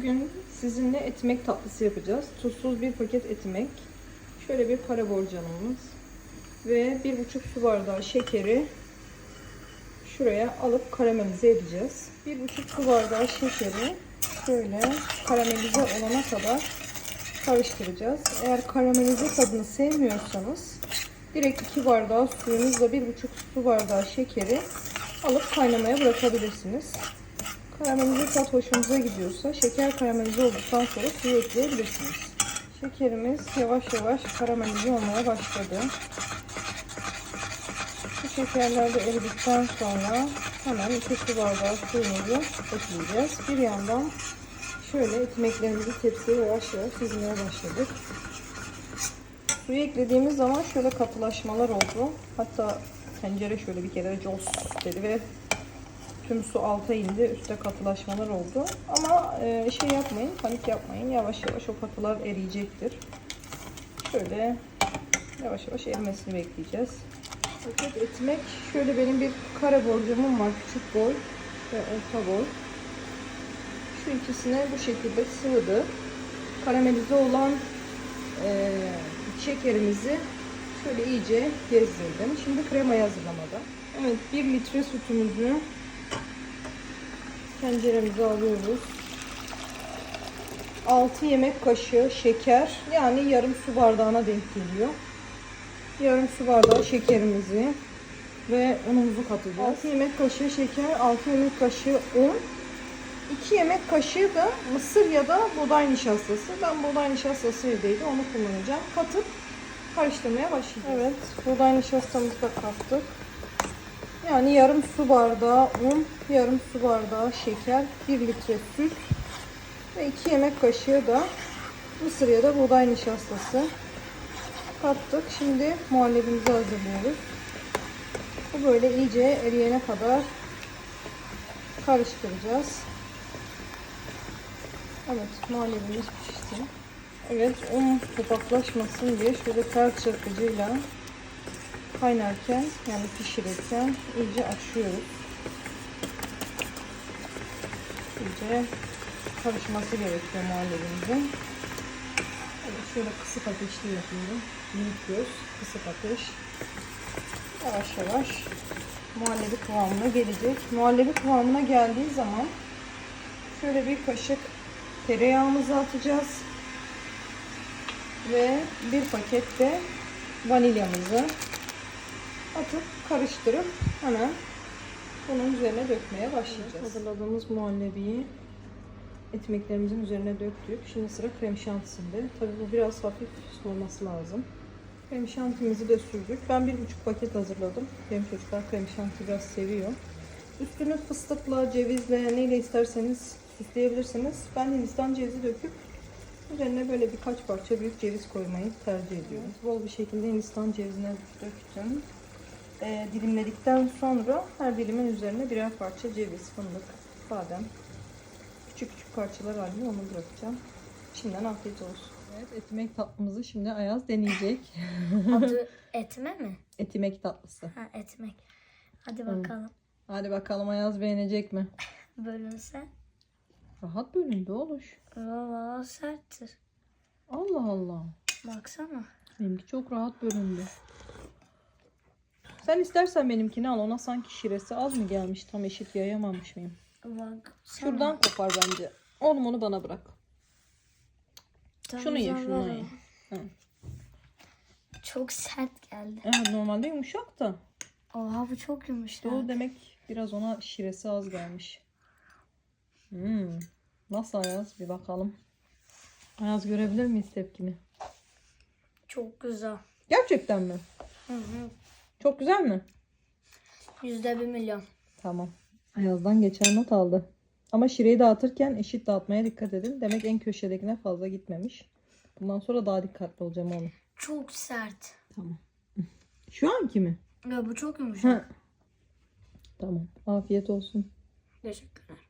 Bugün sizinle etimek tatlısı yapacağız. Tuzsuz bir paket etimek. Şöyle bir para borcamımız. Ve bir buçuk su bardağı şekeri şuraya alıp karamelize edeceğiz. Bir buçuk su bardağı şekeri şöyle karamelize olana kadar karıştıracağız. Eğer karamelize tadını sevmiyorsanız direkt 2 bardağı suyunuzla bir buçuk su bardağı şekeri alıp kaynamaya bırakabilirsiniz. Karamelize tat hoşunuza gidiyorsa şeker karamelize olduktan sonra suyu ekleyebilirsiniz. Şekerimiz yavaş yavaş karamelize olmaya başladı. Bu şekerler de eridikten sonra hemen 2 su bardağı suyumuzu ekleyeceğiz. Bir yandan şöyle ekmeklerimizi tepsiye yavaş yavaş dizmeye başladık. Suyu eklediğimiz zaman şöyle katılaşmalar oldu. Hatta tencere şöyle bir kere cos dedi ve tüm su alta indi. Üstte katılaşmalar oldu. Ama e, şey yapmayın, panik yapmayın. Yavaş yavaş o katılar eriyecektir. Şöyle yavaş yavaş erimesini bekleyeceğiz. Paket etmek. Şöyle benim bir kare borcamım var. Küçük boy ve orta boy. Şu ikisine bu şekilde sıvıdı. Karamelize olan e, şekerimizi şöyle iyice gezdirdim. Şimdi kremayı hazırlamada. Evet 1 litre sütümüzü tenceremize alıyoruz. 6 yemek kaşığı şeker yani yarım su bardağına denk geliyor. Yarım su bardağı şekerimizi ve unumuzu katacağız. 6 yemek kaşığı şeker, 6 yemek kaşığı un, 2 yemek kaşığı da mısır ya da buğday nişastası. Ben buğday nişastası evdeydi onu kullanacağım. Katıp karıştırmaya başlayacağız. Evet buğday nişastamızı da kattık. Yani yarım su bardağı un, yarım su bardağı şeker, 1 litre süt ve 2 yemek kaşığı da mısır ya da buğday nişastası kattık. Şimdi muhallebimizi hazırlıyoruz. Bu böyle iyice eriyene kadar karıştıracağız. Evet muhallebimiz pişti. Evet un topaklaşmasın diye şöyle tel çırpıcıyla kaynarken yani pişirirken iyice açıyoruz. İyice karışması gerekiyor muhallebimizin. Evet, şöyle kısık ateşte yapıyorum. Büyük göz, kısık ateş. Yavaş yavaş muhallebi kıvamına gelecek. Muhallebi kıvamına geldiği zaman şöyle bir kaşık tereyağımızı atacağız. Ve bir paket de vanilyamızı atıp karıştırıp hemen bunun üzerine dökmeye başlayacağız. Hazırladığımız muhallebiyi ekmeklerimizin üzerine döktük. Şimdi sıra krem şantisinde. Tabii bu biraz hafif soğuması lazım. Krem şantimizi de sürdük. Ben bir buçuk paket hazırladım. Benim çocuklar krem şanti biraz seviyor. Üstünü fıstıkla, cevizle, neyle isterseniz süsleyebilirsiniz. Ben Hindistan cevizi döküp üzerine böyle birkaç parça büyük ceviz koymayı tercih ediyorum. Bol bir şekilde Hindistan cevizine döktüm. Ee, dilimledikten sonra her dilimin üzerine birer parça ceviz, fındık, badem, küçük küçük parçalar halinde onu bırakacağım. Şimdiden afiyet olsun. Evet, etimek tatlımızı şimdi Ayaz deneyecek. Adı etme mi? etimek tatlısı. Ha etmek. Hadi bakalım. Hadi bakalım Ayaz beğenecek mi? Bölünse. Rahat bölündü oluş. Valla serttir. Allah Allah. Baksana. Benimki çok rahat bölündü. Sen istersen benimkini al. Ona sanki şiresi az mı gelmiş? Tam eşit yayamamış mıyım? Bak. Şuradan kopar bence. Onu onu bana bırak. Şunu ye, şunu ye. Çok sert geldi. Evet, normalde yumuşak da. Oha bu çok yumuşak. Doğu demek biraz ona şiresi az gelmiş. Hmm. Nasıl Ayaz? Bir bakalım. Ayaz görebilir miyiz tepkimi? Çok güzel. Gerçekten mi? Hı hı. Çok güzel mi? Yüzde bir milyon. Tamam. Ayaz'dan geçen not aldı. Ama şireyi dağıtırken eşit dağıtmaya dikkat edin. Demek en köşedekine fazla gitmemiş. Bundan sonra daha dikkatli olacağım oğlum. Çok sert. Tamam. Şu anki mi? Ya bu çok yumuşak. Ha. Tamam. Afiyet olsun. Teşekkürler.